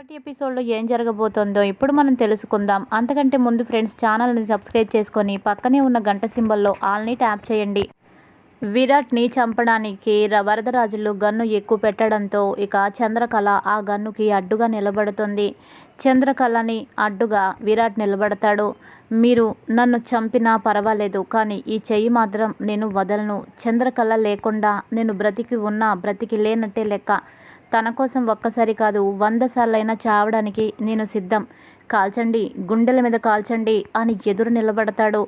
రేపటి ఎపిసోడ్లో ఏం జరగబోతోందో ఇప్పుడు మనం తెలుసుకుందాం. అంతకంటే ముందు ఫ్రెండ్స్ ఛానల్ని సబ్స్క్రైబ్ చేసుకొని పక్కనే ఉన్న గంట సింబల్లో ఆల్ని ట్యాప్ చేయండి. విరాట్ని చంపడానికి వరదరాజులు గన్ను ఎక్కువ పెట్టడంతో ఇక చంద్రకళ ఆ గన్నుకి అడ్డుగా నిలబడుతుంది. చంద్రకళని అడ్డుగా విరాట్ నిలబడతాడు. మీరు నన్ను చంపినా పర్వాలేదు కానీ ఈ చెయ్యి మాత్రం నేను వదలను. చంద్రకళ లేకుండా నేను బ్రతికి ఉన్నా బ్రతికి లేనట్టే లెక్క. తన కోసం ఒక్కసారి కాదు వంద సార్లైనా చావడానికి నేను సిద్ధం. కాల్చండి గుండెల మీద కాల్చండి అని ఎదురు నిలబడతాడు.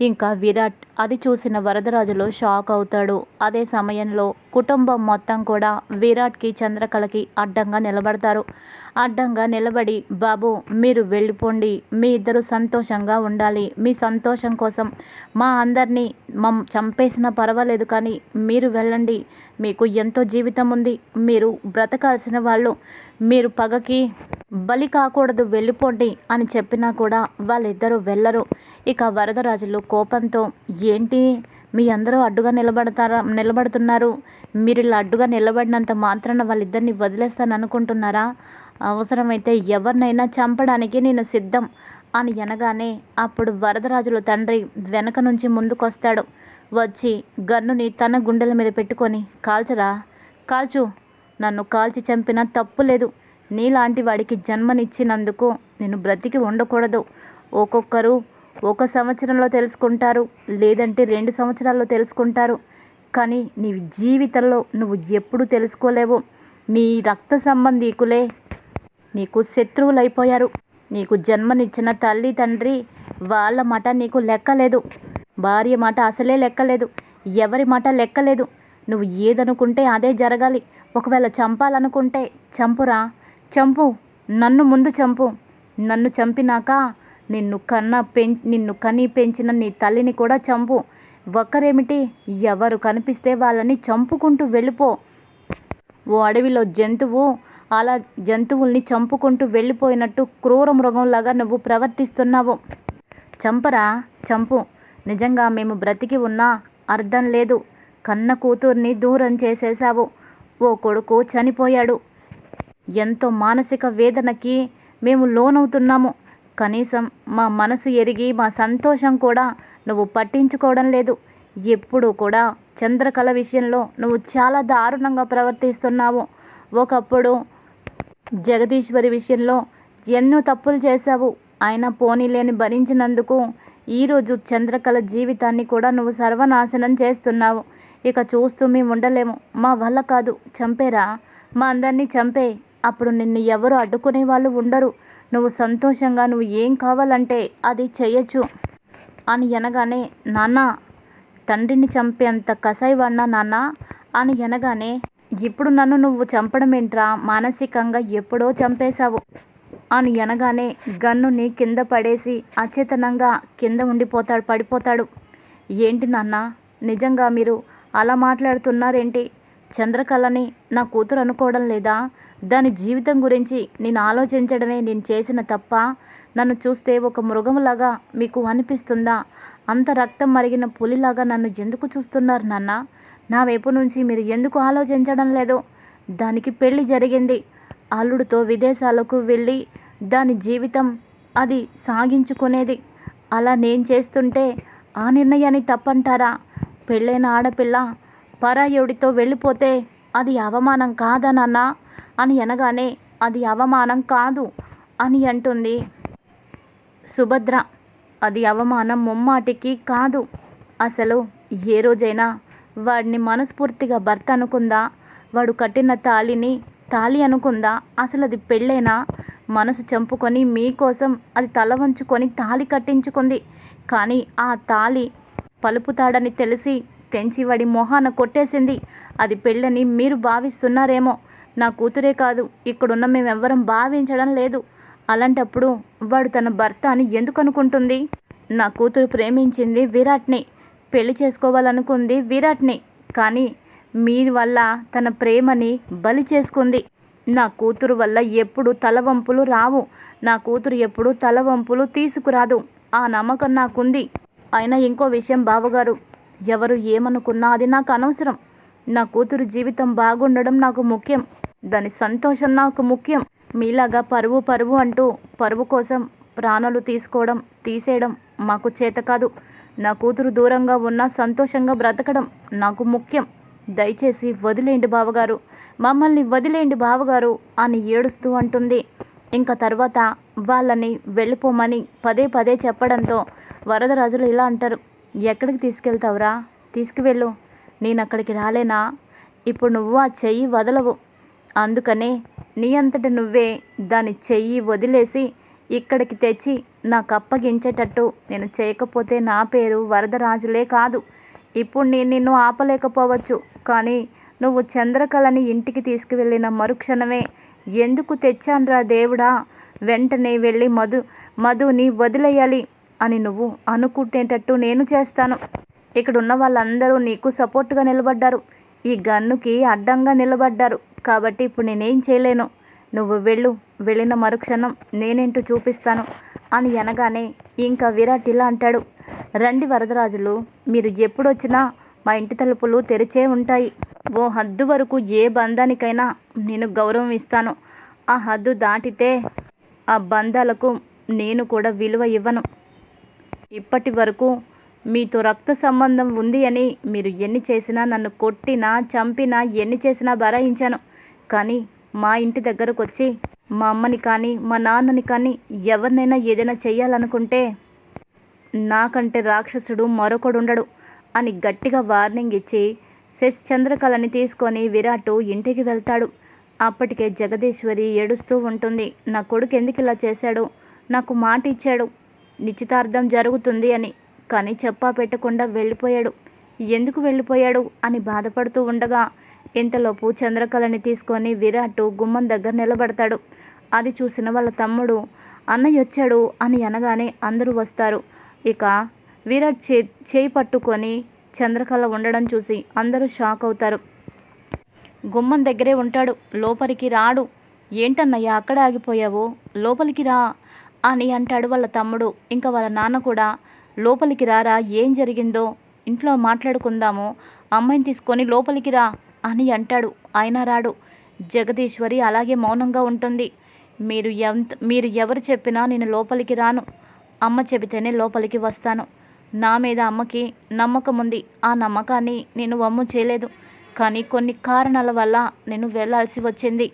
ఇంకా విరాట్ అది చూసిన వరదరాజులో షాక్ అవుతాడు. అదే సమయంలో కుటుంబం మొత్తం కూడా విరాట్కి చంద్రకళకి అడ్డంగా నిలబడతారు. అడ్డంగా నిలబడి బాబు మీరు వెళ్ళిపోండి. మీ ఇద్దరు సంతోషంగా ఉండాలి. మీ సంతోషం కోసం మా అందరినీ మమ్ చంపేసినా పర్వాలేదు కానీ మీరు వెళ్ళండి. మీకు ఎంతో జీవితం ఉంది. మీరు బ్రతకాల్సిన వాళ్ళు. మీరు పగకి బలి కాకూడదు. వెళ్ళిపోండి అని చెప్పినా కూడా వాళ్ళిద్దరూ వెళ్ళరు. ఇక వరదరాజులు కోపంతో ఏంటి? మీ అందరూ అడ్డుగా నిలబడతారా? నిలబడుతున్నారు. మీరు ఇలా అడ్డుగా నిలబడినంత మాత్రాన వాళ్ళిద్దరిని వదిలేస్తాను అనుకుంటున్నారా? అవసరమైతే ఎవరినైనా చంపడానికి నేను సిద్ధం అని అనగానే అప్పుడు వరదరాజుల తండ్రి వెనక నుంచి ముందుకొస్తాడు. వచ్చి గన్నుని తన గుండెల మీద పెట్టుకొని కాల్చరా? కాల్చు. నన్ను కాల్చి చంపినా తప్పు లేదు. నీలాంటి వాడికి జన్మనిచ్చినందుకు నేను బ్రతికి ఉండకూడదు. ఒక్కొక్కరు ఒక సంవత్సరంలో తెలుసుకుంటారు లేదంటే రెండు సంవత్సరాల్లో తెలుసుకుంటారు. కానీ నీ జీవితంలో నువ్వు ఎప్పుడు తెలుసుకోలేవు. నీ రక్త సంబంధీకులే నీకు శత్రువులైపోయారు. నీకు జన్మనిచ్చిన తల్లి తండ్రి వాళ్ళ మాట నీకు లెక్కలేదు. భార్య మాట అసలే లెక్కలేదు. ఎవరి మాట లెక్కలేదు. నువ్వు ఏదనుకుంటే అదే జరగాలి. ఒకవేళ చంపాలనుకుంటే చంపురా. చంపు. నన్ను ముందు చంపు. నన్ను చంపినాక నిన్ను కన్న పెంచి నిన్ను కని పెంచిన నీ తల్లిని కూడా చంపు. ఒక్కరేమిటి? ఎవరు కనిపిస్తే వాళ్ళని చంపుకుంటూ వెళ్ళిపో. ఓ అడవిలో జంతువు అలా జంతువుల్ని చంపుకుంటూ వెళ్ళిపోయినట్టు క్రూర మృగంలాగా నువ్వు ప్రవర్తిస్తున్నావు. చంపరా? చంపు. నిజంగా మేము బ్రతికి ఉన్నా అర్థం లేదు. కన్న కూతుర్ని దూరం చేసేశావు. ఓ కొడుకు చనిపోయాడు. ఎంతో మానసిక వేదనకి మేము లోనవుతున్నాము. కనీసం మా మనసు ఎరిగి మా సంతోషం కూడా నువ్వు పట్టించుకోవడం లేదు. ఎప్పుడూ కూడా చంద్రకళ విషయంలో నువ్వు చాలా దారుణంగా ప్రవర్తిస్తున్నావు. ఒకప్పుడు జగదీశ్వరి విషయంలో ఎన్నో తప్పులు చేశావు. అయినా పోనీలేని భరించినందుకు ఈరోజు చంద్రకళ జీవితాన్ని కూడా నువ్వు సర్వనాశనం చేస్తున్నావు. ఇక చూస్తూ మేము ఉండలేము. మా వల్ల కాదు. చంపేరా. మా అందరినీ చంపే. అప్పుడు నిన్ను ఎవరు అడ్డుకునే వాళ్ళు ఉండరు. నువ్వు సంతోషంగా నువ్వు ఏం కావాలంటే అది చేయొచ్చు అని అనగానే నాన్న తండ్రిని చంపేంత కసాయివాడినా నాన్న అని అనగానే ఇప్పుడు నన్ను నువ్వు చంపడం ఏంట్రా? మానసికంగా ఎప్పుడో చంపేశావు అని అనగానే గన్నుని కింద పడేసి అచేతనంగా కింద ఉండిపోతాడు పడిపోతాడు. ఏంటి నాన్న నిజంగా మీరు అలా మాట్లాడుతున్నారేంటి? చంద్రకళని నా కూతురు అనుకోవడం లేదా? దాని జీవితం గురించి నేను ఆలోచించడమే నేను చేసిన తప్ప నన్ను చూస్తే ఒక మృగంలాగా మీకు అనిపిస్తుందా? అంత రక్తం మరిగిన పులిలాగా నన్ను ఎందుకు చూస్తున్నారు నాన్న? నా వైపు నుంచి మీరు ఎందుకు ఆలోచించడం లేదు? దానికి పెళ్ళి జరిగింది. అల్లుడితో విదేశాలకు వెళ్ళి దాని జీవితం అది సాగించుకునేది. అలా నేను చేస్తుంటే ఆ నిర్ణయాన్ని తప్పంటారా? పెళ్ళైన ఆడపిల్ల పరాయుడితో వెళ్ళిపోతే అది అవమానం కాదా నాన్న? అని అనగానే అది అవమానం కాదు అని అంటుంది. సుభద్ర అది అవమానం ముమ్మాటికి కాదు. అసలు ఏ రోజైనా వాడిని మనస్ఫూర్తిగా భర్త అనుకుందా? వాడు కట్టిన తాళిని తాళి అనుకుందా? అసలు అది పెళ్ళేనా? మనసు చంపుకొని మీకోసం అది తల వంచుకొని తాళి కట్టించుకుంది. కానీ ఆ తాళి పలుపుతాడని తెలిసి తెంచి వాడి మొహాన కొట్టేసింది. అది పెళ్ళని మీరు భావిస్తున్నారేమో. నా కూతురే కాదు ఇక్కడున్న మేమెవ్వరం భావించడం లేదు. అలాంటప్పుడు వాడు తన భర్త అని ఎందుకు అనుకుంటుంది? నా కూతురు ప్రేమించింది విరాట్ని పెళ్ళి చేసుకోవాలనుకుంది విరాట్ని కానీ మీ వల్ల తన ప్రేమని బలి చేసుకుంది. నా కూతురు వల్ల ఎప్పుడు తలవంపులు రావు. నా కూతురు ఎప్పుడు తలవంపులు తీసుకురాదు. ఆ నమ్మకం నాకుంది. అయినా ఇంకో విషయం బావగారు ఎవరు ఏమనుకున్నా అది నాకు అనవసరం. నా కూతురు జీవితం బాగుండడం నాకు ముఖ్యం. దాని సంతోషం నాకు ముఖ్యం. మీలాగా పరువు పరువు అంటూ పరువు కోసం ప్రాణాలు తీసుకోవడం తీసేయడం మాకు చేత కాదు. నా కూతురు దూరంగా ఉన్నా సంతోషంగా బ్రతకడం నాకు ముఖ్యం. దయచేసి వదిలేండి బావగారు. మమ్మల్ని వదిలేండి బావగారు అని ఏడుస్తూ అంటుంది. ఇంకా తర్వాత వాళ్ళని వెళ్ళిపోమని పదే పదే చెప్పడంతో వరదరాజులు ఇలా అంటారు. ఎక్కడికి తీసుకెళ్తావురా? తీసుకువెళ్ళు. నేను అక్కడికి రాలేనా? ఇప్పుడు నువ్వు ఆ చెయ్యి వదలవు. అందుకనే నీ అంతట నువ్వే దాని చెయ్యి వదిలేసి ఇక్కడికి తెచ్చి నాకు అప్పగించేటట్టు నేను చేయకపోతే నా పేరు వరదరాజులే కాదు. ఇప్పుడు నేను నిన్ను ఆపలేకపోవచ్చు. కానీ నువ్వు చంద్రకళని ఇంటికి తీసుకువెళ్ళిన మరుక్షణమే ఎందుకు తెచ్చానురా దేవుడా? వెంటనే వెళ్ళి మధు మధుని వదిలేయాలి అని నువ్వు అనుకుంటేటట్టు నేను చేస్తాను. ఇక్కడ ఉన్న వాళ్ళందరూ నీకు సపోర్ట్గా నిలబడ్డారు. ఈ గన్నుకి అడ్డంగా నిలబడ్డారు. కాబట్టి ఇప్పుడు నేనేం చేయలేను. నువ్వు వెళ్ళు వెళ్ళిన మరుక్షణం నేనేంటో చూపిస్తాను అని అనగానే ఇంకా విరాట్ ఇలా అంటాడు. రండి వరదరాజులు మీరు ఎప్పుడొచ్చినా మా ఇంటి తలుపులు తెరిచే ఉంటాయి. ఓ హద్దు వరకు ఏ బంధానికైనా నేను గౌరవం ఇస్తాను. ఆ హద్దు దాటితే ఆ బంధాలకు నేను కూడా విలువ ఇవ్వను. ఇప్పటి వరకు మీతో రక్త సంబంధం ఉంది అని మీరు ఎన్ని చేసినా నన్ను కొట్టినా చంపినా ఎన్ని చేసినా భరాయించాను కానీ మా ఇంటి దగ్గరకు వచ్చి మా అమ్మని కానీ మా నాన్నని కానీ ఎవరినైనా ఏదైనా చేయాలనుకుంటే నాకంటే రాక్షసుడు మరొకడు ఉండడు అని గట్టిగా వార్నింగ్ ఇచ్చి శశి చంద్రకళని తీసుకొని విరాట్ ఇంటికి వెళ్తాడు. అప్పటికే జగదీశ్వరి ఏడుస్తూ ఉంటుంది. నా కొడుకు ఎందుకు ఇలా చేశాడు? నాకు మాట ఇచ్చాడు నిశ్చితార్థం జరుగుతుంది అని కానీ చెప్పా పెట్టకుండా వెళ్ళిపోయాడు. ఎందుకు వెళ్ళిపోయాడు? అని బాధపడుతూ ఉండగా ఇంతలోపు చంద్రకళని తీసుకొని విరాట్ గుమ్మం దగ్గర నిలబడతాడు. అది చూసిన వాళ్ళ తమ్ముడు అన్నయ్య వచ్చాడు అని అనగానే అందరూ వస్తారు. ఇక విరాట్ చే చేయి పట్టుకొని చంద్రకళ ఉండడం చూసి అందరూ షాక్ అవుతారు. గుమ్మం దగ్గరే ఉంటాడు. లోపలికి రాడు. ఏంటన్నయ్య అక్కడ ఆగిపోయావు? లోపలికి రా అని అంటాడు వాళ్ళ తమ్ముడు. ఇంకా వాళ్ళ నాన్న కూడా లోపలికి రారా? ఏం జరిగిందో? ఇంట్లో మాట్లాడుకుందాము. అమ్మాయిని తీసుకొని లోపలికి రా అని అంటాడు. ఆయన రాడు. జగదీశ్వరి అలాగే మౌనంగా ఉంటుంది. మీరు ఎంత మీరు ఎవరు చెప్పినా నేను లోపలికి రాను. అమ్మ చెబితేనే లోపలికి వస్తాను. నా మీద అమ్మకి నమ్మకం ఉంది. ఆ నమ్మకాన్ని నేను వమ్ము చేయలేదు. కానీ కొన్ని కారణాల వల్ల నేను వెళ్ళాల్సి వచ్చింది.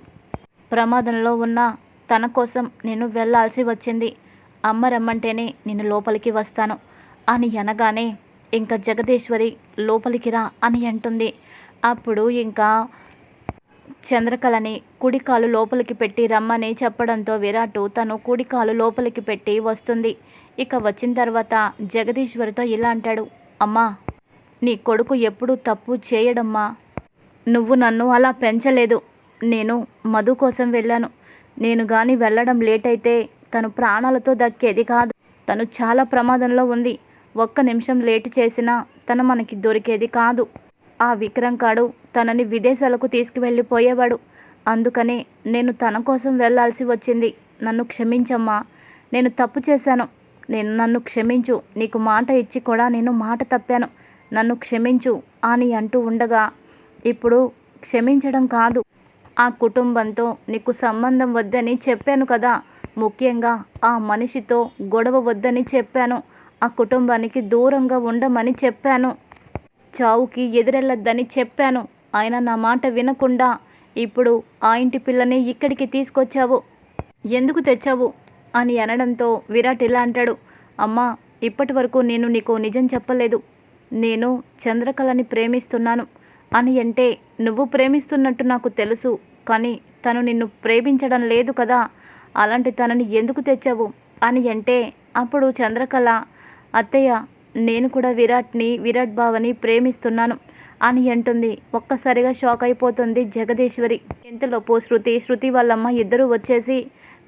ప్రమాదంలో ఉన్న తన కోసం నేను వెళ్ళాల్సి వచ్చింది. అమ్మ రమ్మంటేనే నేను లోపలికి వస్తాను. అని అనగానే ఇంకా జగదీశ్వరి లోపలికి రా అని అంటుంది. అప్పుడు ఇంకా చంద్రకళని కుడికాలు లోపలికి పెట్టి రమ్మని చెప్పడంతో విరాటు తను కుడికాలు లోపలికి పెట్టి వస్తుంది. ఇక వచ్చిన తర్వాత జగదీశ్వరితో ఇలా అంటాడు అమ్మా నీ కొడుకు ఎప్పుడు తప్పు చేయడమ్మా. నువ్వు నన్ను అలా పెంచలేదు. నేను మధు కోసం వెళ్ళాను. నేను కానీ వెళ్ళడం లేట్ అయితే తను ప్రాణాలతో దక్కేది కాదు. తను చాలా ప్రమాదంలో ఉంది. ఒక్క నిమిషం లేటు చేసినా తను మనకి దొరికేది కాదు. ఆ విక్రమ్ కాడు తనని విదేశాలకు తీసుకువెళ్ళిపోయేవాడు. అందుకనే నేను తన కోసం వెళ్ళాల్సి వచ్చింది. నన్ను క్షమించమ్మా. నేను తప్పు చేశాను. నేను నన్ను క్షమించు. నీకు మాట ఇచ్చి కూడా నేను మాట తప్పాను. నన్ను క్షమించు అని అంటూ ఉండగా ఇప్పుడు క్షమించడం కాదు. ఆ కుటుంబంతో నీకు సంబంధం వద్దని చెప్పాను కదా. ముఖ్యంగా ఆ మనిషితో గొడవ వద్దని చెప్పాను. ఆ కుటుంబానికి దూరంగా ఉండమని చెప్పాను. చావుకి ఎదురెళ్ళద్దని చెప్పాను. ఆయన నా మాట వినకుండా ఇప్పుడు ఆ ఇంటి పిల్లని ఇక్కడికి తీసుకొచ్చావు. ఎందుకు తెచ్చావు? అని అనడంతో విరాట్ ఇలా అంటాడు. అమ్మా ఇప్పటి వరకు నేను నీకు నిజం చెప్పలేదు. నేను చంద్రకళని ప్రేమిస్తున్నాను. అని అంటే నువ్వు ప్రేమిస్తున్నట్టు నాకు తెలుసు కానీ తను నిన్ను ప్రేమించడం లేదు కదా. అలాంటి తనని ఎందుకు తెచ్చావు? అని అంటే అప్పుడు చంద్రకళ అత్తయ్య నేను కూడా విరాట్ని విరాట్ బావని ప్రేమిస్తున్నాను అని అంటుంది. ఒక్కసారిగా షాక్ అయిపోతుంది జగదీశ్వరి. ఇంతలోపు శృతి శృతి వాళ్ళమ్మ ఇద్దరూ వచ్చేసి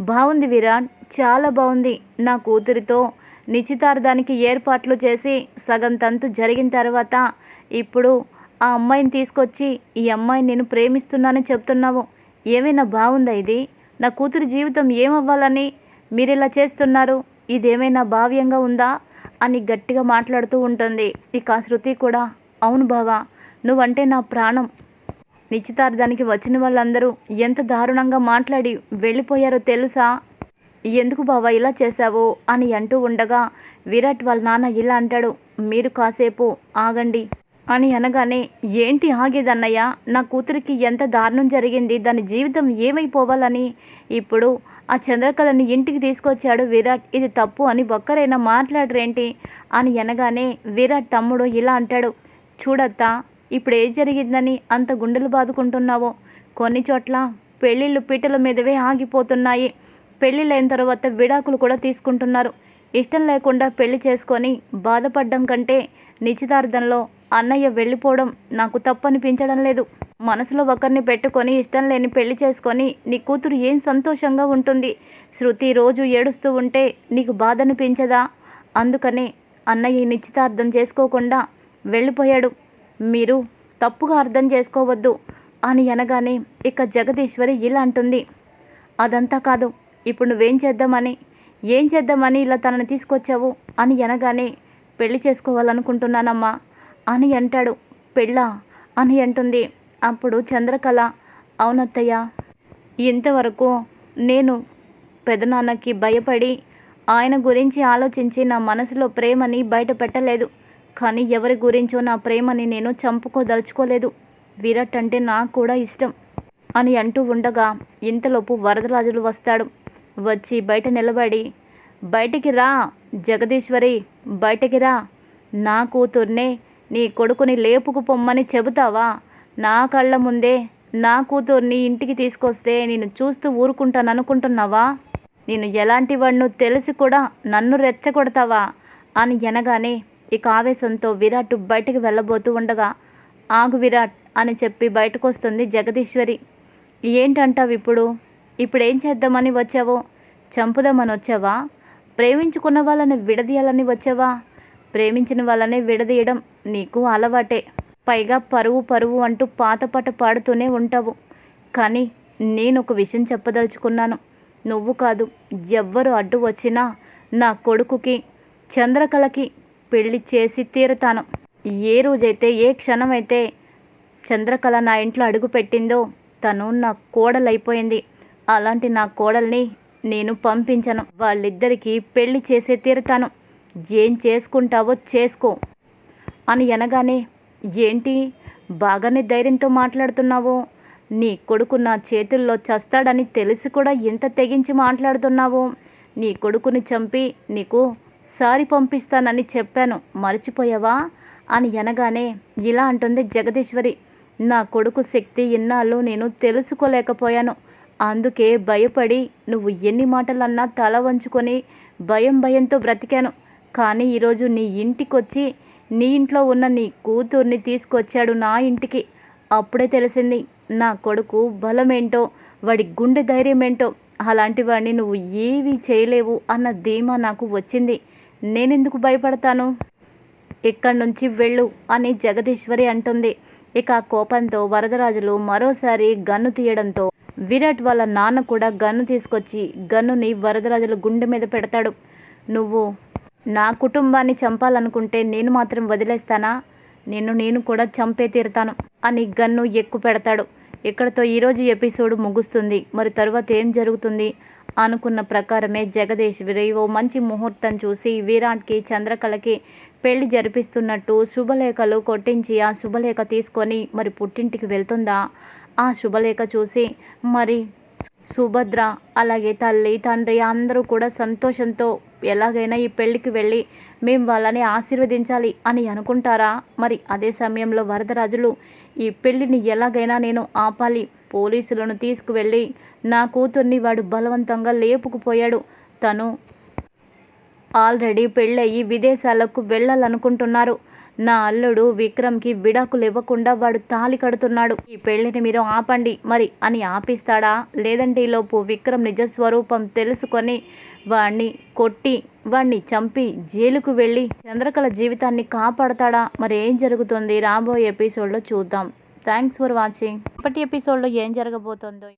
బాగుంది విరాట్ చాలా బాగుంది నా కూతురితో నిశ్చితార్థానికి ఏర్పాట్లు చేసి సగం తంతు జరిగిన తర్వాత ఇప్పుడు ఆ అమ్మాయిని తీసుకొచ్చి ఈ అమ్మాయిని నేను ప్రేమిస్తున్నానని చెప్తున్నావు. ఏమైనా బాగుందా ఇది? నా కూతురి జీవితం ఏమవ్వాలని మీరు ఇలా చేస్తున్నారు? ఇదేమైనా భావ్యంగా ఉందా? అని గట్టిగా మాట్లాడుతూ ఉంటుంది. ఇక శృతి కూడా అవును బావా నువ్వంటే నా ప్రాణం. నిశ్చితార్థానికి వచ్చిన వాళ్ళందరూ ఎంత దారుణంగా మాట్లాడి వెళ్ళిపోయారో తెలుసా? ఎందుకు బావా ఇలా చేశావు? అని అంటూ ఉండగా విరాట్ వాళ్ళ నాన్న ఇలా అంటాడు మీరు కాసేపు ఆగండి అని అనగానే ఏంటి ఆగేదన్నయ్య నా కూతురికి ఎంత దారుణం జరిగింది దాని జీవితం ఏమైపోవాలని? ఇప్పుడు చంద్రకళని ఇంటికి తీసుకొచ్చాడు విరాట్. ఇది తప్పు అని ఒక్కరైనా మాట్లాడరేంటి? అని అనగానే విరాట్ తమ్ముడు ఇలా అంటాడు. చూడత్తా ఇప్పుడు ఏం జరిగిందని అంత గుండెలు బాదుకుంటున్నావో? కొన్ని చోట్ల పెళ్ళిళ్ళు పీటల మీదవే ఆగిపోతున్నాయి. పెళ్ళిళ్ళైన తర్వాత విడాకులు కూడా తీసుకుంటున్నారు. ఇష్టం లేకుండా పెళ్ళి చేసుకొని బాధపడడం కంటే నిశ్చితార్థంలో అన్నయ్య వెళ్ళిపోవడం నాకు తప్పనిపించడం లేదు. మనసులో ఒకరిని పెట్టుకొని ఇష్టం లేని పెళ్ళి చేసుకొని నీ కూతురు ఏం సంతోషంగా ఉంటుంది? శృతి రోజు ఏడుస్తూ ఉంటే నీకు బాధ అనిపించదా అందుకనే అన్నయ్య నిశ్చితార్థం చేసుకోకుండా వెళ్ళిపోయాడు. మీరు తప్పుగా అర్థం చేసుకోవద్దు అని అనగానే ఇక జగదీశ్వరి ఇలా అంటుంది. అదంతా కాదు ఇప్పుడు నువ్వేం చేద్దామని ఏం చేద్దామని ఇలా తనని తీసుకొచ్చావు అని అనగానే పెళ్ళి చేసుకోవాలనుకుంటున్నానమ్మా అని అంటాడు. పెళ్ళా అని అంటుంది. అప్పుడు చంద్రకళ అవునత్తయ్య ఇంతవరకు నేను పెదనాన్నకి భయపడి ఆయన గురించి ఆలోచించి నా మనసులో ప్రేమని బయట పెట్టలేదు. కానీ ఎవరి గురించో నా ప్రేమని నేను చంపుకోదలుచుకోలేదు. విరాట్ అంటే నాకు కూడా ఇష్టం అని అంటూ ఉండగా ఇంతలోపు వరదరాజులు వస్తాడు. వచ్చి బయట నిలబడి బయటికి రా జగదీశ్వరి బయటికి రా. నా కూతుర్నే నీ కొడుకుని లేపుకు పొమ్మని చెబుతావా? నా కళ్ళ ముందే నా కూతుర్ని ఇంటికి తీసుకొస్తే నేను చూస్తూ ఊరుకుంటాను అనుకుంటున్నావా? నేను ఎలాంటి వాడినో తెలిసి కూడా నన్ను రెచ్చగొడతావా? అని అనగానే ఇక ఆవేశంతో విరాట్ బయటికి వెళ్ళబోతూ ఉండగా ఆగు విరాట్ అని చెప్పి బయటకు వస్తుంది జగదీశ్వరి. ఏంటంటావు ఇప్పుడు? ఇప్పుడు ఏం చేద్దామని వచ్చావో? చంపుదామని వచ్చావా? ప్రేమించుకున్న వాళ్ళని విడదీయాలని వచ్చావా? ప్రేమించిన వాళ్ళనే విడదీయడం నీకు అలవాటే. పైగా పరువు పరువు అంటూ పాతపాట పాడుతూనే ఉంటావు. కానీ నేను ఒక విషయం చెప్పదలుచుకున్నాను. నువ్వు కాదు ఎవ్వరు అడ్డు వచ్చినా నా కొడుకుకి చంద్రకళకి పెళ్ళి చేసి తీరుతాను. ఏ రోజైతే ఏ క్షణమైతే చంద్రకళ నా ఇంట్లో అడుగు పెట్టిందో తను నా కోడలైపోయింది. అలాంటి నా కోడల్ని నేను పంపించను. వాళ్ళిద్దరికీ పెళ్ళి చేసే తీరుతాను. ఏం చేసుకుంటావో చేసుకో. అని అనగానే ఏంటి? బాగానే ధైర్యంతో మాట్లాడుతున్నావు. నీ కొడుకు నా చేతుల్లో చస్తాడని తెలిసి కూడా ఎంత తెగించి మాట్లాడుతున్నావు. నీ కొడుకుని చంపి నీకు సారి పంపిస్తానని చెప్పాను. మర్చిపోయావా? అని అనగానే ఇలా అంటుంది జగదీశ్వరి. నా కొడుకు శక్తి ఇన్నాళ్ళు నేను తెలుసుకోలేకపోయాను. అందుకే భయపడి నువ్వు ఎన్ని మాటలన్నా తల వంచుకొని భయం భయంతో బ్రతికాను. కానీ ఈరోజు నీ ఇంటికొచ్చి నీ ఇంట్లో ఉన్న నీ కూతుర్ని తీసుకొచ్చాడు నా ఇంటికి. అప్పుడే తెలిసింది నా కొడుకు బలమేంటో వాడి గుండె ధైర్యం ఏంటో అలాంటి వాడిని నువ్వు ఏవి చేయలేవు అన్న ధీమా నాకు వచ్చింది. నేనెందుకు భయపడతాను? ఇక్కడి నుంచి వెళ్ళు అని జగదీశ్వరి అంటుంది. ఇక ఆ కోపంతో వరదరాజులు మరోసారి గన్ను తీయడంతో విరాట్ వాళ్ళ నాన్న కూడా గన్ను తీసుకొచ్చి గన్నుని వరదరాజుల గుండె మీద పెడతాడు. నువ్వు నా కుటుంబాన్ని చంపాలనుకుంటే నేను మాత్రం వదిలేస్తానా? నిన్ను నేను కూడా చంపే తీరుతాను అని గన్ను ఎక్కువ పెడతాడు. ఇక్కడతో ఈరోజు ఎపిసోడ్ ముగుస్తుంది. మరి తరువాత ఏం జరుగుతుంది? అనుకున్న ప్రకారమే జగదీష్ ఓ మంచి ముహూర్తం చూసి విరాట్కి చంద్రకళకి పెళ్ళి జరిపిస్తున్నట్టు శుభలేఖలు కొట్టించి ఆ శుభలేఖ తీసుకొని మరి పుట్టింటికి వెళ్తుందా? ఆ శుభలేఖ చూసి మరి సుభద్ర అలాగే తల్లి తండ్రి అందరూ కూడా సంతోషంతో ఎలాగైనా ఈ పెళ్ళికి వెళ్ళి మేము వాళ్ళని ఆశీర్వదించాలి అని అనుకుంటారా? మరి అదే సమయంలో వరదరాజులు ఈ పెళ్ళిని ఎలాగైనా నేను ఆపాలి. పోలీసులను తీసుకువెళ్ళి నా కూతుర్ని వాడు బలవంతంగా లేపుకుపోయాడు. తను ఆల్రెడీ పెళ్ళయి విదేశాలకు వెళ్ళాలనుకుంటున్నారు. నా అల్లుడు విక్రమ్కి విడాకులు ఇవ్వకుండా వాడు తాలి కడుతున్నాడు. ఈ పెళ్ళిని మీరు ఆపండి. మరి అని ఆపిస్తాడా? లేదంటే ఈలోపు విక్రమ్ నిజస్వరూపం తెలుసుకొని వాణ్ణి కొట్టి వాణ్ణి చంపి జైలుకు వెళ్ళి చంద్రకళ జీవితాన్ని కాపాడతాడా? మరి ఏం జరుగుతుంది? రాబోయే ఎపిసోడ్లో చూద్దాం. Thanks for watching. ఇప్పటి ఎపిసోడ్లో ఏం జరగబోతుందో